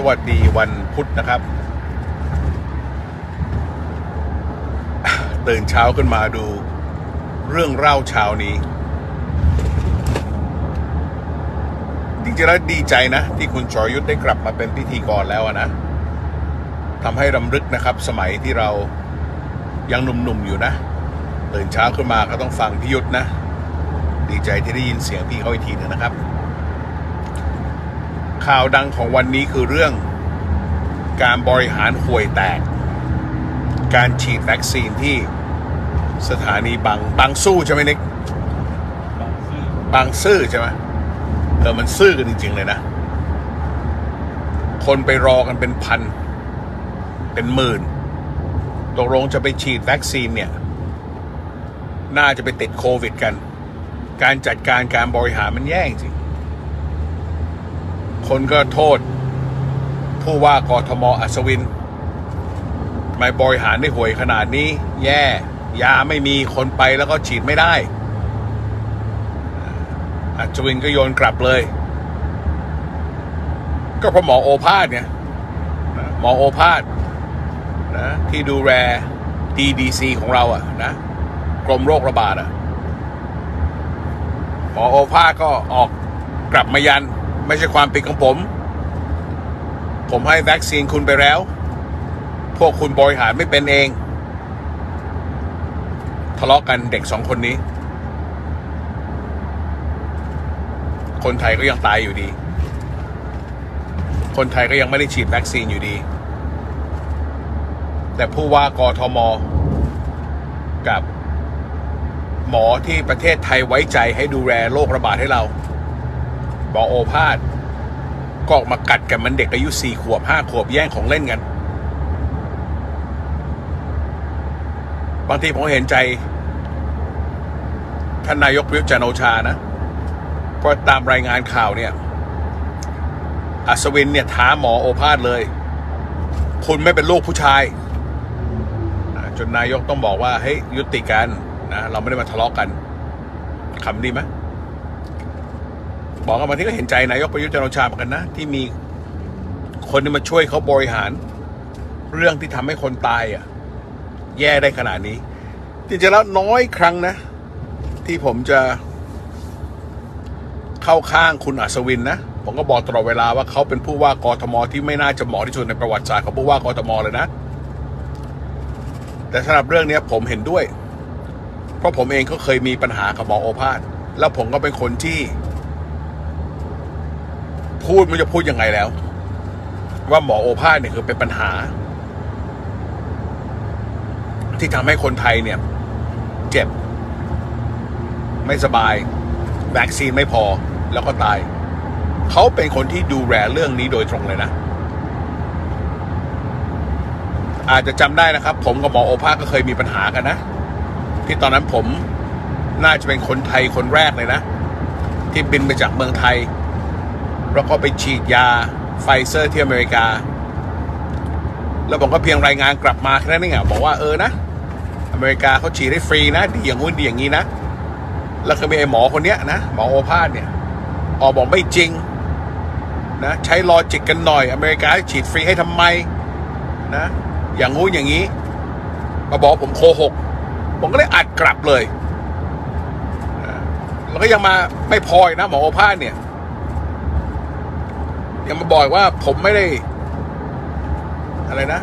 สวัสดีวันพุธนะครับ ตื่นเช้าขึ้นมาดูเรื่องเล่าเช้านี้ จริงๆแล้วดีใจนะ ที่คุณชอยุทธได้กลับมาเป็นพิธีกรแล้วนะทำให้รำลึกนะครับ สมัยที่เรายังหนุ่มๆอยู่นะตื่นเช้าขึ้นมาก็ต้องฟังพี่ยุทธนะ ดีใจที่ได้ยินเสียงพี่เขาอีกทีนึงนะครับ ข่าวดังของวันนี้คือเรื่อง การบริหารห่วยแตก การฉีดวัคซีนที่สถานีบางบางสู้ใช่ไหมนิกบางซื่อใช่ไหมเออมันซื่อกันจริง ๆ เลยนะ คนไปรอกันเป็นพัน เป็นหมื่นตกลงจะไปฉีดวัคซีนเนี่ย น่าจะไปติดโควิดกัน การจัดการการบริหารมันแย่จริง คนก็โทษ ผู้ว่ากทมอัศวินทำไมบริหารได้ห่วยขนาดนี้ แย่ ยาไม่มีคนไปแล้วก็ฉีดไม่ได้ อัศวินก็โยนกลับเลย ก็เพราะหมอโอภาสเนี่ยหมอโอภาสนะที่ดูแล DDC ของเราอะนะกรมโรคระบาดอะหมอโอภาสก็ออกกลับมายัน ไม่ใช่ความผิดของผม ผมให้วัคซีนคุณไปแล้ว พวกคุณบริหารไม่เป็นเอง ทะเลาะกันเด็กสองคนนี้ คนไทยก็ยังตายอยู่ดี คนไทยก็ยังไม่ได้ฉีดวัคซีนอยู่ดี แต่ผู้ว่ากทม กับหมอที่ประเทศไทยไว้ใจให้ดูแลโรคระบาดให้เรา หมอโอภาสก็ออกมากัดกันมันเด็กอายุสี่ขวบห้าขวบแย่งของเล่นกัน บางทีผมเห็นใจ ท่านนายกประยุทธ์จันทร์โอชานะ เพราะตามรายงานข่าวเนี่ย อัศวินเนี่ยท้าหมอโอภาสเลย คุณไม่เป็นลูกผู้ชาย จนนายกต้องบอกว่าเฮ้ยยุติกันนะ เราไม่ได้มาทะเลาะกันคำดีไหม บอกกันบาที่ก็เห็นใจนายกประยุทธ์จันทร์โอชาเหมือนกันนะ ที่มีคนที่มาช่วยเขาบริหาร เรื่องที่ทำให้คนตายอะ แย่ได้ขนาดนี้ จริงๆแล้วน้อยครั้งนะ ที่ผมจะเข้าข้างคุณอัศวินนะผมก็บอกตลอดเวลาว่าเขาเป็นผู้ว่ากทมที่ไม่น่าจะเหมาะที่สุดในประวัติศาสตร์ของผู้ว่ากทมเลยนะ แต่สำหรับเรื่องนี้ผมเห็นด้วย เพราะผมเองก็เคยมีปัญหากับหมอโอภาส แล้วผมก็เป็นคนที่ พูดมันจะพูดยังไงแล้ว ว่าหมอโอภาสเนี่ยคือเป็นปัญหา ที่ทำให้คนไทยเนี่ย เจ็บ ไม่สบาย วัคซีนไม่พอแล้วก็ตาย เขาเป็นคนที่ดูแลเรื่องนี้โดยตรงเลยนะ อาจจะจำได้นะครับ ผมกับหมอโอภาสก็เคยมีปัญหากันนะ ที่ตอนนั้นผมน่าจะเป็นคนไทยคนแรกเลยนะ ที่บินไปจากเมืองไทย แล้วก็ไปฉีดยาไฟเซอร์ที่อเมริกา แล้วผมก็เพียงรายงานกลับมาแค่นั้นเองอะบอกว่าเออนะ อเมริกาเขาฉีดให้ฟรีนะ ดีอย่างงู้นดีอย่างนี้นะ แล้วก็มีไอ้หมอคนเนี้ยนะหมอโอภาสเนี่ยออกบอกไม่จริงนะใช้ลอจิกกันหน่อย อเมริกาฉีดฟรีให้ทำไมนะ อย่างงู้นอย่างนี้ มาบอกผมโคหก ผมก็เลยอัดกลับเลยนะแล้วก็ยังมาไม่พออีกนะหมอโอภาสเนี่ย ยังมาบอกว่าผมไม่ได้ อะไรนะ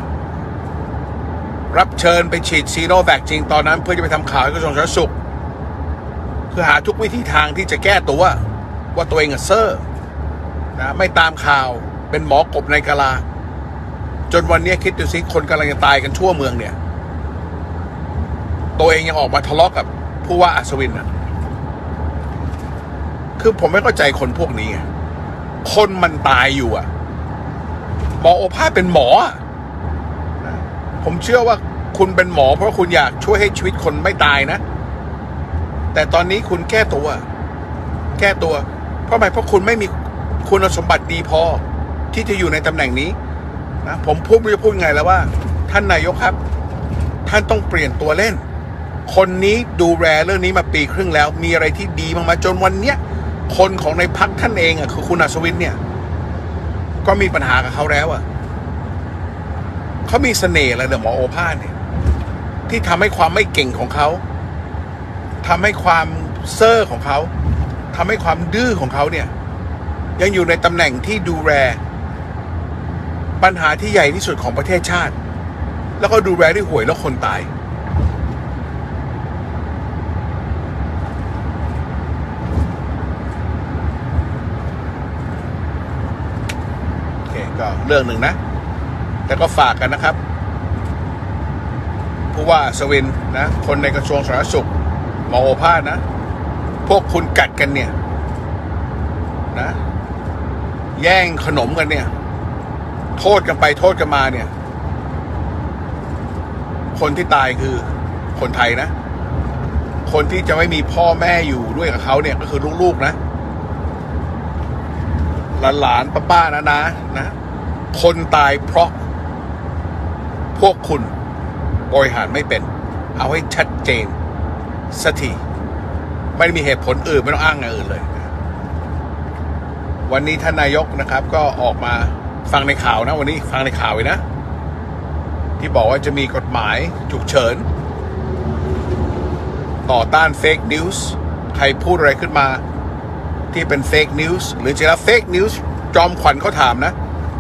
รับเชิญไปฉีดซีโนแวคจริงตอนนั้น เพื่อจะไปทำข่าวให้กระทรวงสาธารณสุข คือหาทุกวิธีทางที่จะแก้ตัว ว่าตัวเองอะเซอร์นะไม่ตามข่าวเป็นหมอกบในกะลา จนวันนี้คิดดูสิคนกำลังจะตายกันทั่วเมืองเนี่ย ตัวเองยังออกมาทะเลาะกับผู้ว่าอัศวินอะคือผมไม่เข้าใจคนพวกนี้ไง คนมันตายอยู่อะหมอโอภาสเป็นหมอ ผมเชื่อว่าคุณเป็นหมอ เพราะคุณอยากช่วยให้ชีวิตคนไม่ตายนะ แต่ตอนนี้คุณแก้ตัว แก้ตัว เพราะอะไรเพราะคุณไม่มีคุณสมบัติดีพอ ที่จะอยู่ในตำแหน่งนี้นะผมพูดไม่จะพูดไงแล้วว่า ท่านนายกครับ ท่านต้องเปลี่ยนตัวเล่น คนนี้ดูแลเรื่องนี้มาปีครึ่งแล้ว มีอะไรที่ดีมากมาจนวันเนี้ย คนของในพักท่านเองอะคือคุณอัศวินเนี่ย ก็มีปัญหากับเขาแล้วอะเขามีเสน่ห์อะไรเดี๋ยวหมอโอภาสเนี่ย ที่ทำให้ความไม่เก่งของเขาทำให้ความเซอร์ของเขาทำให้ความดื้อของเขาเนี่ย ยังอยู่ในตำแหน่งที่ดูแลปัญหาที่ใหญ่ที่สุดของประเทศชาติ แล้วก็ดูแลด้วยหวยแล้วคนตาย โอ เรื่องหนึ่งนะ แต่ก็ฝากกันนะครับผู้ว่าสวินนะ คนในกระทรวงสาธารณสุขหมอโอภาสนะ พวกคุณกัดกันเนี่ยนะ แย่งขนมกันเนี่ย โทษกันไปโทษกันมาเนี่ย คนที่ตายคือคนไทยนะ คนที่จะไม่มีพ่อแม่อยู่ด้วยกับเขาเนี่ยก็คือลูกๆนะ หลานๆป้าๆนะนะนะ คนตายเพราะพวกคุณบริหารไม่เป็น เอาให้ชัดเจนสักทีไม่มีเหตุผลอื่น ไม่ต้องอ้างอย่างอื่นเลย วันนี้ท่านนายกนะครับ ก็ออกมาฟังในข่าวนะ วันนี้ฟังในข่าวเลยนะ ที่บอกว่าจะมีกฎหมายฉุกเฉิน ต่อต้านเฟกนิวส์ใครพูดอะไรขึ้นมา ที่เป็นเฟกนิวส์หรือจะแล้วเฟกนิวส์จอมขวัญเขาถามนะ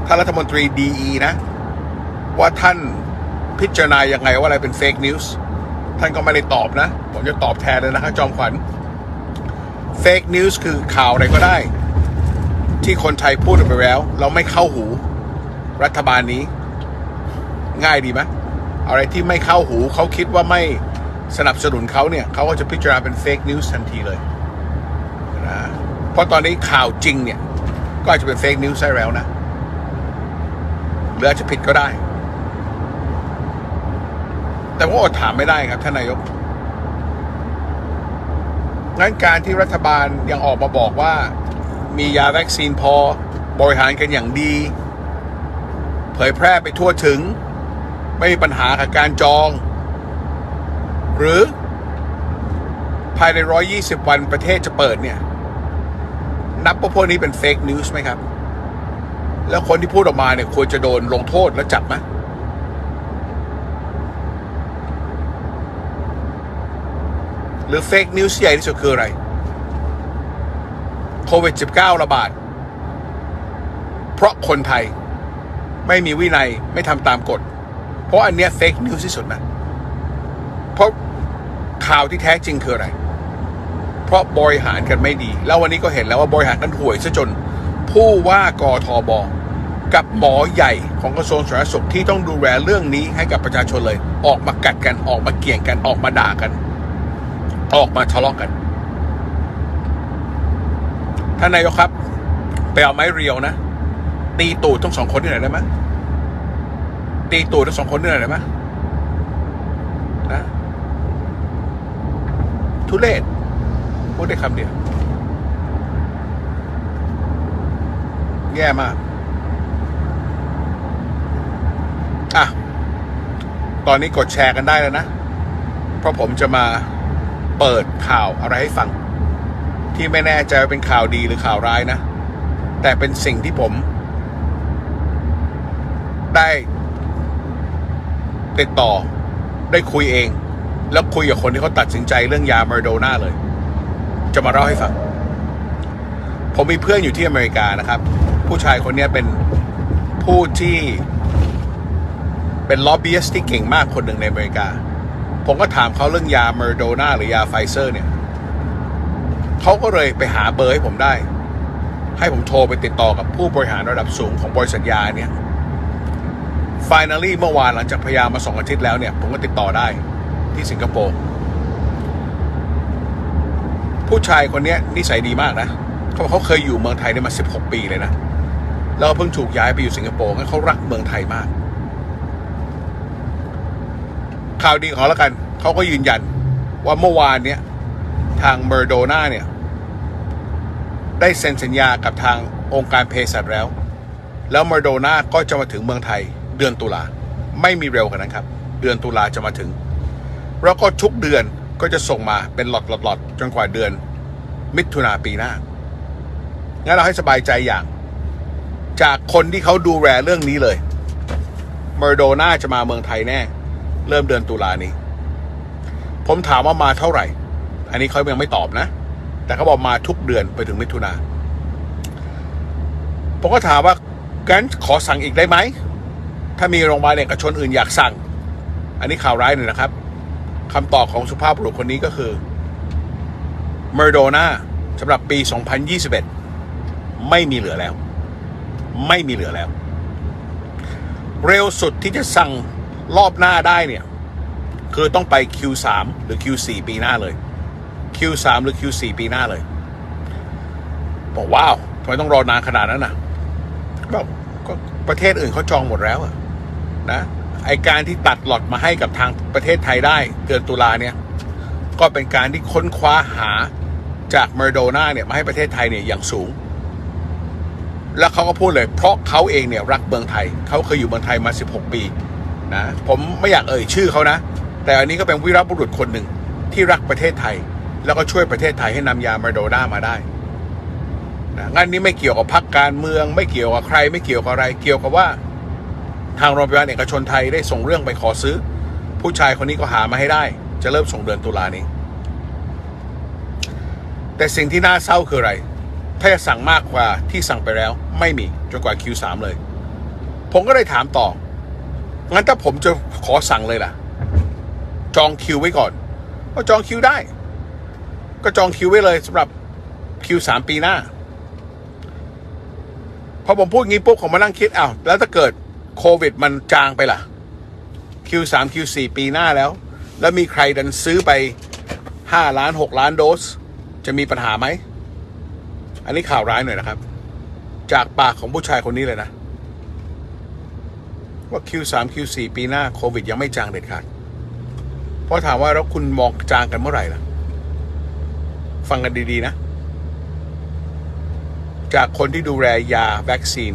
ท่านรัฐมนตรีดีนะ ว่าท่านพิจารณายังไงว่าอะไรเป็นเฟกนิวส์ท่านก็ไม่ได้ตอบนะ ผมจะตอบแทนเลยนะครับจอมขวัญเฟกนิวส์คือข่าวอะไรก็ได้ ที่คนไทยพูดไปแล้ว เราไม่เข้าหู รัฐบาลนี้ ง่ายดีไหมอะไรที่ไม่เข้าหูเขาคิดว่าไม่สนับสนุนเขาเนี่ยเขาก็จะพิจารณาเป็นเฟกนิวส์ทันทีเลยนะเพราะตอนนี้ข่าวจริงเนี่ย ก็อาจจะเป็นเฟกนิวส์ได้แล้วนะ หรืออาจจะผิดก็ได้ แต่ว่าอดถามไม่ได้ครับท่านนายกงั้นการที่รัฐบาลยังออกมาบอกว่า มียาวัคซีนพอบริหารกันอย่างดี เผยแพร่ไปทั่วถึง ไม่มีปัญหากับการจอง หรือภายใน 120 วันประเทศจะเปิดเนี่ย นับว่าพวกนี้เป็นเฟกนิวส์ไหมครับ แล้วคนที่พูดออกมาเนี่ยควรจะโดนลงโทษแล้วจับไหมหรือเฟกนิวส์ใหญ่ที่สุดคืออะไร โควิด -19 ระบาด เพราะคนไทยไม่มีวินัยไม่ทำตามกฎ เพราะอันเนี้ยเฟกนิวส์ที่สุดนะ เพราะข่าวที่แท้จริงคืออะไร เพราะบริหารกันไม่ดี แล้ววันนี้ก็เห็นแล้วว่าบริหารกันห่วยซะจน ผู้ว่ากทบกับหมอใหญ่ของกระทรวงสาธารณสุขที่ต้องดูแลเรื่องนี้ให้กับประชาชนเลย ออกมากัดกันออกมาเกี่ยงกันออกมาด่ากัน ออกมาทะเลาะกันท่านนายกครับ ไปเอาไม้เรียวนะ ตีตูดทั้งสองคนนี่หน่อยได้ไหมตีตูดทั้งสองคนนี่หน่อยได้ไหมนะทุเลศพูดได้คำเดียว แย่มาก อะ ตอนนี้กดแชร์กันได้แล้วนะ เพราะผมจะมาเปิดข่าวอะไรให้ฟัง ที่ไม่แน่ใจว่าเป็นข่าวดีหรือข่าวร้ายนะ แต่เป็นสิ่งที่ผม ได้ ติดต่อได้คุยเอง แล้วคุยกับคนที่เขาตัดสินใจเรื่องยามาโดนาเลย จะมาเล่าให้ฟัง ผมมีเพื่อนอยู่ที่อเมริกานะครับ ผู้ชายคนนี้เป็นผู้ที่เป็นล็อบบี้สที่เก่งมากคนหนึ่งในอเมริกา ผมก็ถามเขาเรื่องยาเมอร์โดนาหรือยาไฟเซอร์เนี่ยเขาก็เลยไปหาเบอร์ให้ผมได้ ให้ผมโทรไปติดต่อกับผู้บริหารระดับสูงของบริษัทยาเนี่ย finally เมื่อวานหลังจากพยายามมาสองอาทิตย์แล้วเนี่ย ผมก็ติดต่อได้ที่สิงคโปร์ผู้ชายคนนี้นิสัยดีมากนะ เขาบอกเขาเคยอยู่เมืองไทยได้มา 16 ปีเลยนะ แล้วเพิ่งถูกย้ายไปอยู่สิงคโปร์งั้นเขารักเมืองไทยมาก ข่าวดีของแล้วกัน เขาก็ยืนยันว่าเมื่อวานเนี้ยทางเมอร์โดนาเนี่ย ได้เซ็นสัญญากับทางองค์การเภสัชแล้ว แล้วเมอร์โดนาก็จะมาถึงเมืองไทยเดือนตุลาไม่มีเร็วกันนะครับ เดือนตุลาจะมาถึง แล้วก็ทุกเดือนก็จะส่งมาเป็นหลอดหลอดหลอดจนกว่าเดือน มิถุนาปีหน้า งั้นเราให้สบายใจอย่าง จากคนที่เขาดูแลเรื่องนี้เลยเมอร์โดนาจะมาเมืองไทยแน่ เริ่มเดือนตุลานี้ ผมถามว่ามาเท่าไหร่ อันนี้เขายังไม่ตอบนะ แต่เขาบอกมาทุกเดือนไปถึงมิถุนาผมก็ถามว่างั้นขอสั่งอีกได้ไหม ถ้ามีโรงพยาบาลเอกชนอื่นอยากสั่ง อันนี้ข่าวร้ายหน่อยนะครับคำตอบของสุภาพบุรุษคนนี้ก็คือเมอร์โดนาสำหรับปี 2021 ไม่มีเหลือแล้ว ไม่มีเหลือแล้ว เร็วสุดที่จะสั่งรอบหน้าได้เนี่ย คือต้องไป Q3 หรือ Q4 ปีหน้าเลย Q3 หรือ Q4 ปีหน้าเลย บอกว้าวทำไมต้องรอนานขนาดนั้นน่ะบอกก็ประเทศอื่นเขาจองหมดแล้วอะนะไอการที่ตัดหลอดมาให้กับทางประเทศไทยได้เดือนตุลาเนี่ย ก็เป็นการที่ค้นคว้าหาจากเมอร์โดนาเนี่ยมาให้ประเทศไทยเนี่ยอย่างสูง แล้วเขาก็พูดเลย เพราะเขาเองเนี่ยรักเมืองไทย เขาเคยอยู่เมืองไทยมา 16 ปีนะผมไม่อยากเอ่ยชื่อเขานะ แต่อันนี้ก็เป็นวิรบุรุษคนหนึ่งที่รักประเทศไทย แล้วก็ช่วยประเทศไทยให้นำยามอร์โดนามาได้นะงานนี้ไม่เกี่ยวกับพรรคการเมือง ไม่เกี่ยวกับใคร ไม่เกี่ยวกับอะไร เกี่ยวกับว่า ทางโรงพยาบาลเอกชนไทยได้ส่งเรื่องไปขอซื้อ ผู้ชายคนนี้ก็หามาให้ได้ จะเริ่มส่งเดือนตุลานี้ แต่สิ่งที่น่าเศร้าคืออะไร ถ้าจะสั่งมากกว่าที่สั่งไปแล้ว ไม่มีจนกว่า Q3 เลย ผมก็เลยถามต่อ งั้นถ้าผมจะขอสั่งเลยล่ะ จองคิวไว้ก่อน ก็จองคิวได้ ก็จองคิวไว้เลยสำหรับ Q3 ปีหน้า พอผมพูดงี้ปุ๊บผมมานั่งคิดอ้าวแล้วถ้าเกิดโควิดมันจางไปล่ะ Q3 Q4 ปีหน้าแล้ว แล้วมีใครดันซื้อไป 5 ล้าน 6 ล้านโดส จะมีปัญหาไหม อันนี้ข่าวร้ายหน่อยนะครับ จากปากของผู้ชายคนนี้เลยนะ ว่า Q3 Q4 ปีหน้าโควิดยังไม่จางเด็ดขาดเพราะถามว่าแล้วคุณมองจางกันเมื่อไหร่ล่ะ ฟังกันดีๆนะ จากคนที่ดูแลยาวัคซีน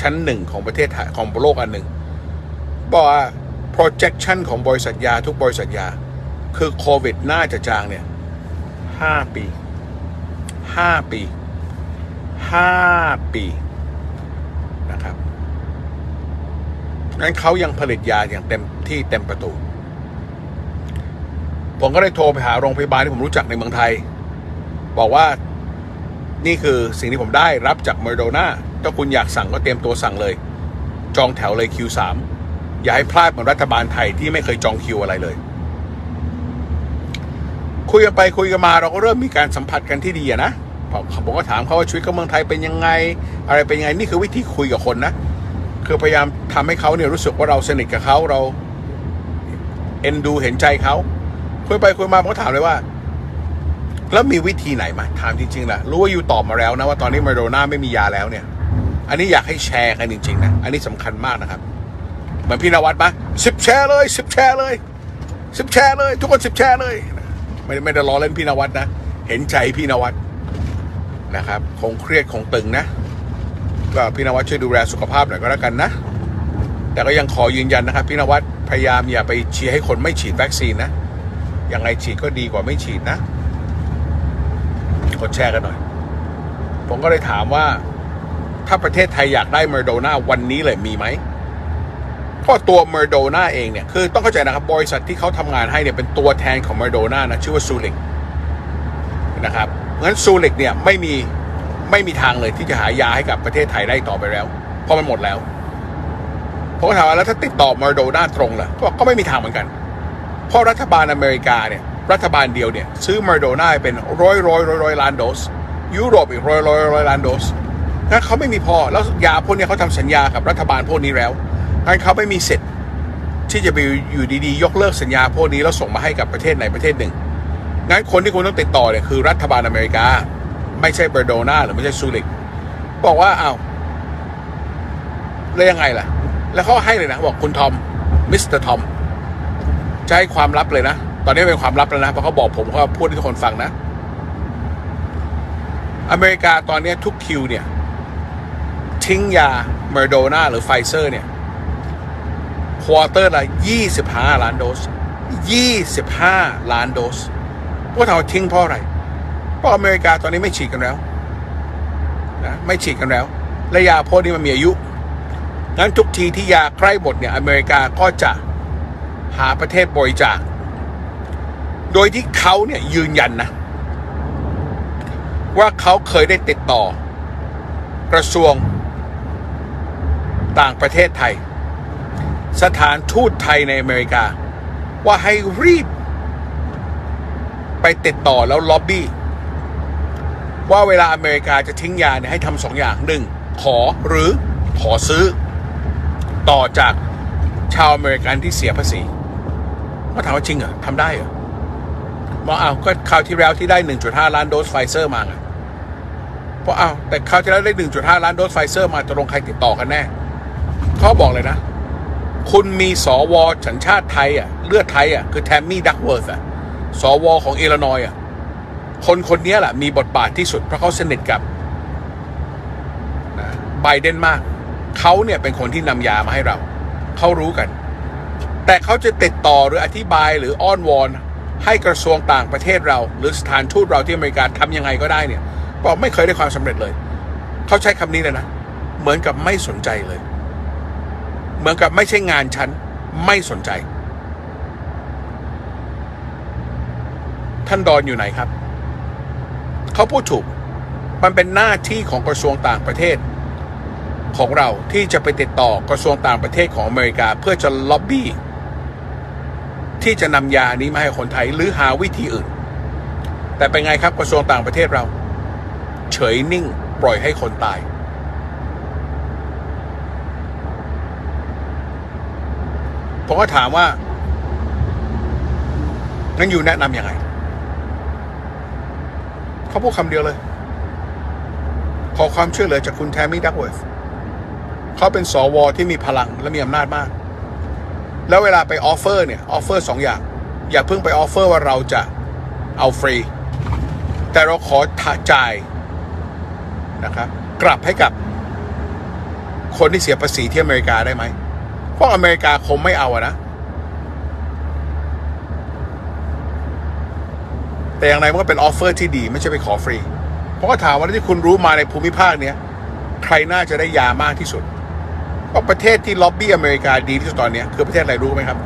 ชั้นหนึ่งของประเทศไทยของโลกอันหนึ่งบอกว่า projection ของบริษัทยาทุกบริษัทยา คือโควิดน่าจะจางเนี่ยห้าปี ห้าปีห้าปีนะครับงั้นเขายังผลิตยาอย่างเต็มที่เต็มประตู ผมก็ได้โทรไปหาโรงพยาบาลที่ผมรู้จักในเมืองไทย บอกว่านี่คือสิ่งที่ผมได้รับจากมอร์โดนาถ้าคุณอยากสั่งก็เตรียมตัวสั่งเลย จองแถวเลย Q3 อย่าให้พลาดเหมือนรัฐบาลไทยที่ไม่เคยจองคิวอะไรเลย คุยกันไปคุยกันมาเราก็เริ่มมีการสัมผัสกันที่ดีอะนะผมก็ถามเขาว่าชีวิตกับเมืองไทยเป็นยังไง อะไรเป็นยังไงนี่คือวิธีคุยกับคนนะคือพยายามทำให้เขาเนี่ยรู้สึกว่าเราสนิทกับเขาเราเอ็นดูเห็นใจเขาคุยไปคุยมาผมก็ถามเลยว่า แล้วมีวิธีไหนไหมถามจริงๆนะรู้ว่าอยู่ตอบมาแล้วนะว่าตอนนี้มาโดนาไม่มียาแล้วเนี่ย อันนี้อยากให้แชร์กันจริงๆนะอันนี้สำคัญมากนะครับเหมือนพี่นวัดปะสิบแชร์เลยสิบแชร์เลยสิบแชร์เลย ทุกคนสิบแชร์เลย ไม่ไม่ได้ล้อเล่นพี่นวัดนะ เห็นใจพี่นวัดนะครับ คงเครียดคงตึงนะ ก็พี่นวัดช่วยดูแลสุขภาพหน่อยก็แล้วกันนะ แต่ก็ยังขอยืนยันนะครับพี่นวัดพยายามอย่าไปเชียร์ให้คนไม่ฉีดวัคซีนนะยังไงฉีดก็ดีกว่าไม่ฉีดนะกดแชร์กันหน่อย ผมก็เลยถามว่า ถ้าประเทศไทยอยากได้มอร์โดนาวันนี้เลยมีไหม เพราะตัวเมอร์โดนาเองเนี่ยคือต้องเข้าใจนะครับบริษัทที่เขาทำงานให้เนี่ยเป็นตัวแทนของเมอร์โดนานะชื่อว่าซูริกนะครับงั้นซูริกเนี่ยไม่มีไม่มีทางเลยที่จะหายาให้กับประเทศไทยได้ต่อไปแล้ว เพราะมันหมดแล้วผมก็ถามว่าแล้วถ้าติดต่อเมอร์โดนาตรงล่ะเขาบอกก็ไม่มีทางเหมือนกัน เพราะรัฐบาลอเมริกาเนี่ยรัฐบาลเดียวเนี่ยซื้อเมอร์โดนาเป็นร้อยร้อยร้อยร้อยล้านโดส ยุโรปอีกร้อยร้อยร้อยล้านโดสงั้นเขาไม่มีพอแล้วยาพวกเนี้ยเขาทำสัญญากับรัฐบาลพวกนี้แล้ว งั้นเขาไม่มีสิทธิ์ที่จะไปอยู่ดีๆ ยกเลิกสัญญาพวกนี้แล้วส่งมาให้กับประเทศไหนประเทศหนึ่ง งั้นคนที่คุณต้องติดต่อเนี่ยคือรัฐบาลอเมริกา ไม่ใช่เบอร์โดนาหรือไม่ใช่ซูริก บอกว่าเอ้าแล้วยังไงล่ะ แล้วเขาให้เลยนะ บอกคุณทอม มิสเตอร์ทอมจะให้ความลับเลยนะ ตอนนี้เป็นความลับแล้วนะ เพราะเขาบอกผมเขาพูดให้ทุกคนฟังนะ อเมริกาตอนนี้ทุกคิวเนี่ย ทิ้งยาเมอร์โดนาหรือไฟเซอร์เนี่ย ควอเตอร์ละ25 ล้านโดส 25 ล้านโดสพวกเราทิ้งเพราะอะไร เพราะอเมริกาตอนนี้ไม่ฉีดกันแล้วนะไม่ฉีดกันแล้วและยาพวกนี้มันมีอายุงั้นทุกทีที่ยาใกล้หมดเนี่ยอเมริกาก็จะหาประเทศบริจาค โดยที่เขาเนี่ยยืนยันนะ ว่าเขาเคยได้ติดต่อกระทรวงต่างประเทศไทย สถานทูตไทยในอเมริกา ว่าให้รีบ ไปติดต่อแล้วล็อบบี้ ว่าเวลาอเมริกาจะทิ้งยาเนี่ยให้ทำสองอย่างหนึ่งขอหรือขอซื้อ ต่อจากชาวอเมริกันที่เสียภาษีก็ถามว่าจริงเหรอทำได้เหรอบอกอ้าวก็คราวที่แล้วที่ได้ 1.5 ล้านโดสไฟเซอร์มาไงเพราะอ้าวแต่คราวที่แล้วได้ 1.5 ล้านโดสไฟเซอร์มาจะลงใครติดต่อกันแน่เขาบอกเลยนะ คุณมีสวสัญชาติไทยอะเลือดไทยอะคือแทมมี่ดักเวิร์ธอะสวของเอลนอยอะคนคนนี้แหละมีบทบาทที่สุด เพราะเขาสนิทกับไบเดนมาก เขาเนี่ยเป็นคนที่นำยามาให้เรา เขารู้กัน แต่เขาจะติดต่อหรืออธิบายหรืออ้อนวอน ให้กระทรวงต่างประเทศเรา หรือสถานทูตเราที่อเมริกาทำยังไงก็ได้เนี่ยบอกไม่เคยได้ความสำเร็จเลย เขาใช้คำนี้เลยนะ เหมือนกับไม่สนใจเลย เหมือนกับไม่ใช่งานฉันไม่สนใจ ท่านดอนอยู่ไหนครับ เขาพูดถูก มันเป็นหน้าที่ของกระทรวงต่างประเทศ ของเราที่จะไปติดต่อกระทรวงต่างประเทศของอเมริกาเพื่อจะล็อบบี้ที่จะนำยานี้มาให้คนไทยหรือหาวิธีอื่น แต่เป็นไงครับกระทรวงต่างประเทศเรา เฉยนิ่งปล่อยให้คนตาย ผมก็ถามว่างั้นอยู่แนะนำยังไง เขาพูดคำเดียวเลย ขอความช่วยเหลือจากคุณแทมมี่ดักเวิร์ธเขาเป็นสวที่มีพลังและมีอำนาจมาก แล้วเวลาไปออฟเฟอร์เนี่ย ออฟเฟอร์สองอย่าง อย่าเพิ่งไปออฟเฟอร์ว่าเราจะเอาฟรี แต่เราขอจ่ายนะครับ กลับให้กับคนที่เสียภาษีที่อเมริกาได้ไหม พราะอเมริกาคงไม่เอาอะนะ แต่อย่างไรมันก็เป็นออฟเฟอร์ที่ดี ไม่ใช่ไปขอฟรี เพราะก็ถามว่าที่คุณรู้มาในภูมิภาคเนี้ยใครน่าจะได้ยามากที่สุดเพราะประเทศที่ล็อบบี้อเมริกาดีที่สุดตอนนี้คือประเทศอะไรรู้ไหมครับ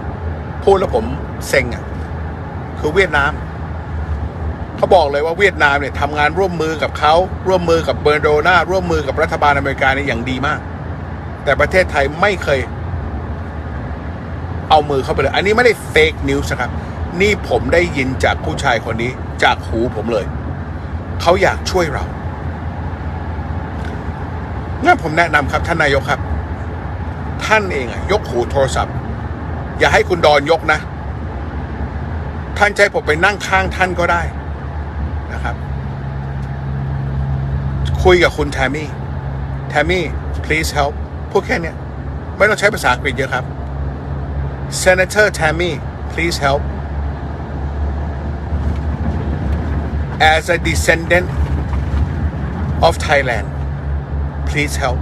พูดแล้วผมเซ็งอะ คือเวียดนามเขาบอกเลยว่าเวียดนามเนี่ยทำงานร่วมมือกับเขาร่วมมือกับเบอร์โดนาร่วมมือกับรัฐบาลอเมริกาเนี่ยอย่างดีมาก แต่ประเทศไทยไม่เคย เอามือเข้าไปเลย อันนี้ไม่ได้เฟกนิวส์นะครับ นี่ผมได้ยินจากผู้ชายคนนี้จากหูผมเลย เขาอยากช่วยเรางั้นผมแนะนำครับท่านนายกครับ ท่านเองอะยกหูโทรศัพท์ อย่าให้คุณดอนยกนะ ท่านใจผมไปนั่งข้างท่านก็ได้นะครับ คุยกับคุณแทมมี่แทมมี่ please help พูดแค่นี้ไม่ต้องใช้ภาษาอังกฤษเยอะครับ Senator Tammy please help as a descendant of Thailand please help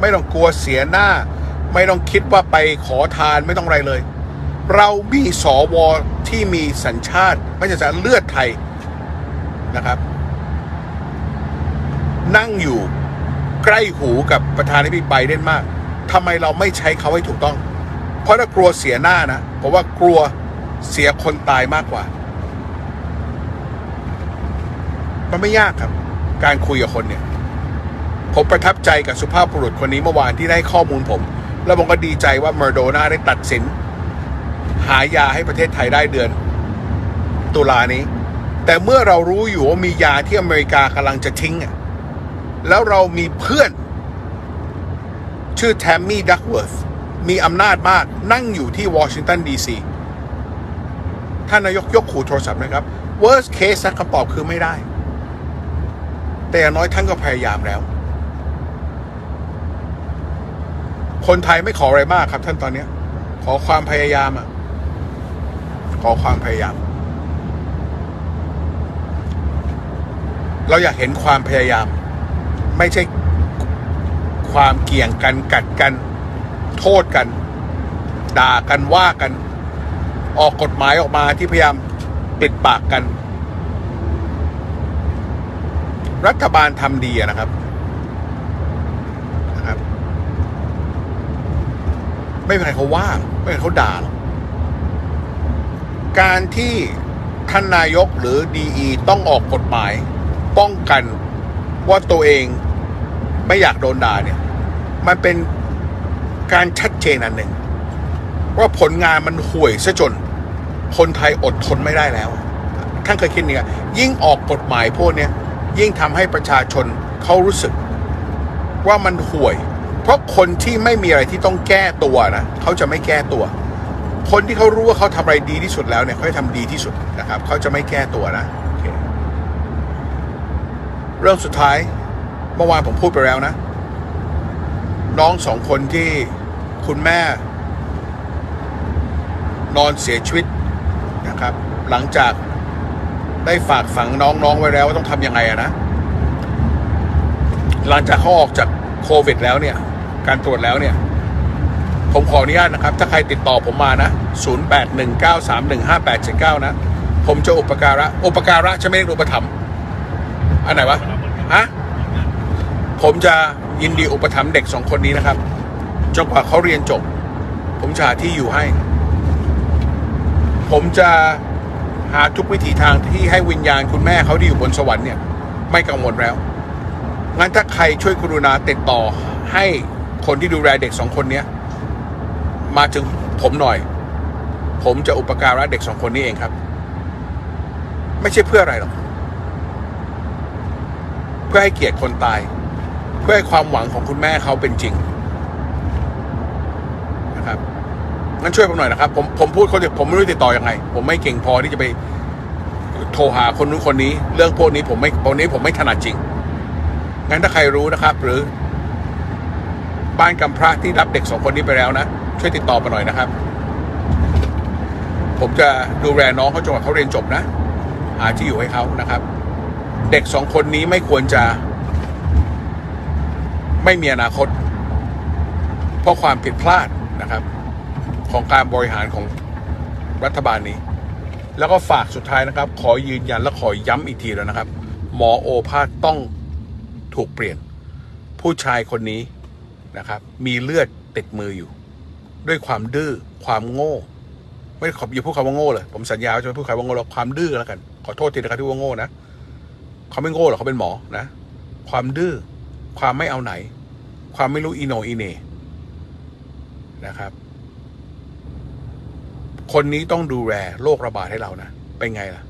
ไม่ต้องกลัวเสียหน้า ไม่ต้องคิดว่าไปขอทานไม่ต้องอะไรเลย เรามีสวที่มีสัญชาติ ไม่ใช่สัญชาติเลือดไทยนะครับ นั่งอยู่ใกล้หูกับประธานาธิบดีไบเดนมากทำไมเราไม่ใช้เขาให้ถูกต้อง เพราะถ้ากลัวเสียหน้านะผมว่ากลัวเสียคนตายมากกว่า มันไม่ยากครับ การคุยกับคนเนี่ย ผมประทับใจกับสุภาพบุรุษคนนี้เมื่อวานที่ได้ข้อมูลผม แล้วผมก็ดีใจว่าเมอร์โดนาได้ตัดสิน หายาให้ประเทศไทยได้เดือน ตุลานี้ แต่เมื่อเรารู้อยู่ว่ามียาที่อเมริกากำลังจะทิ้งแล้วเรามีเพื่อน ชื่อแทมมี่ดักเวิร์ธ มีอำนาจมากนั่งอยู่ที่วอชิงตันดีซีท่านนายกยกขู่โทรศัพท์นะครับ worst case นะคำตอบคือไม่ได้ แต่น้อยท่านก็พยายามแล้ว คนไทยไม่ขออะไรมากครับท่านตอนนี้ ขอความพยายามอะ ขอความพยายาม เราอยากเห็นความพยายาม ไม่ใช่ความเกี่ยงกันกัดกัน โทษกัน ด่ากันว่ากัน ออกกฎหมายออกมาที่พยายามปิดปากกัน รัฐบาลทำดีนะครับนะครับ ไม่มีใครเขาว่า ไม่มีใครเขาด่าหรอกการที่ท่านนายกหรือดีต้องออกกฎหมาย ป้องกันว่าตัวเองไม่อยากโดนด่าเนี่ย มันเป็น การชัดเจนอันหนึ่ง ว่าผลงานมันห่วยซะจน คนไทยอดทนไม่ได้แล้ว ท่านเคยคิดเนี่ยยิ่งออกกฎหมายพวกเนี้ยยิ่งทำให้ประชาชนเขารู้สึก ว่ามันห่วย เพราะคนที่ไม่มีอะไรที่ต้องแก้ตัวนะเขาจะไม่แก้ตัว คนที่เขารู้ว่าเขาทำอะไรดีที่สุดแล้วเนี่ยเขาจะทำดีที่สุดนะครับเขาจะไม่แก้ตัวนะเรื่องสุดท้ายเมื่อวานผมพูดไปแล้วนะ น้องสองคนที่ คุณแม่ นอนเสียชีวิตนะครับ หลังจากได้ฝากฝังน้องๆไว้แล้วว่าต้องทำยังไงอะนะ หลังจากเขาออกจากโควิดแล้วเนี่ย การตรวจแล้วเนี่ย ผมขออนุญาตนะครับ ถ้าใครติดต่อผมมานะ 0819315879 นะ ผมจะอุปการะ อุปการะจะไม่เรียกอุปถัมภ์อันไหนวะ ฮะ ผมจะยินดีอุปถัมภ์เด็กสองคนนี้นะครับ จนกว่าเขาเรียนจบ ผมจะหาที่อยู่ให้ ผมจะหาทุกวิถีทางที่ให้วิญญาณคุณแม่เขาที่อยู่บนสวรรค์เนี่ย ไม่กังวลแล้ว งั้นถ้าใครช่วยกรุณาติดต่อให้คนที่ดูแลเด็กสองคนเนี้ย มาถึงผมหน่อย ผมจะอุปการะเด็กสองคนนี้เองครับ ไม่ใช่เพื่ออะไรหรอกเพื่อให้เกียรติคนตาย เพื่อให้ความหวังของคุณแม่เขาเป็นจริงนะครับ งั้นช่วยผมหน่อยนะครับ ผมผมพูดคนเดียวผมไม่รู้ติดต่อยังไง ผมไม่เก่งพอที่จะไปโทรหาคนนู้นคนนี้ เรื่องพวกนี้ผมไม่พวกนี้ผมไม่ถนัดจริง งั้นถ้าใครรู้นะครับ หรือ บ้านกำพร้าที่รับเด็กสองคนนี้ไปแล้วนะ ช่วยติดต่อมาหน่อยนะครับ ผมจะดูแลน้องเขาจนกว่าเขาเรียนจบนะ หาที่อยู่ให้เขานะครับ เด็กสองคนนี้ไม่ควรจะ ไม่มีอนาคต เพราะความผิดพลาดนะครับ ของการบริหารของรัฐบาลนี้ แล้วก็ฝากสุดท้ายนะครับ ขอยืนยันและขอย้ำอีกทีแล้วนะครับ หมอโอภาสต้องถูกเปลี่ยน ผู้ชายคนนี้นะครับ มีเลือดติดมืออยู่ ด้วยความดื้อความโง่ ไม่ขออย่าพูดคำว่าโง่เลยผมสัญญาว่าจะไม่พูดคำว่าโง่แล้วความดื้อแล้วกัน ขอโทษทีนะครับที่ว่าโง่นะเขาไม่โง่หรอกเขาเป็นหมอนะ ความดื้อความไม่เอาไหน ความไม่รู้อีโนอีเนนะครับ คนนี้ต้องดูแลโรคระบาดให้เรานะ เป็นไงล่ะ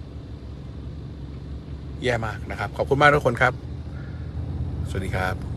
แย่มากนะครับ ขอบคุณมากทุกคนครับ สวัสดีครับ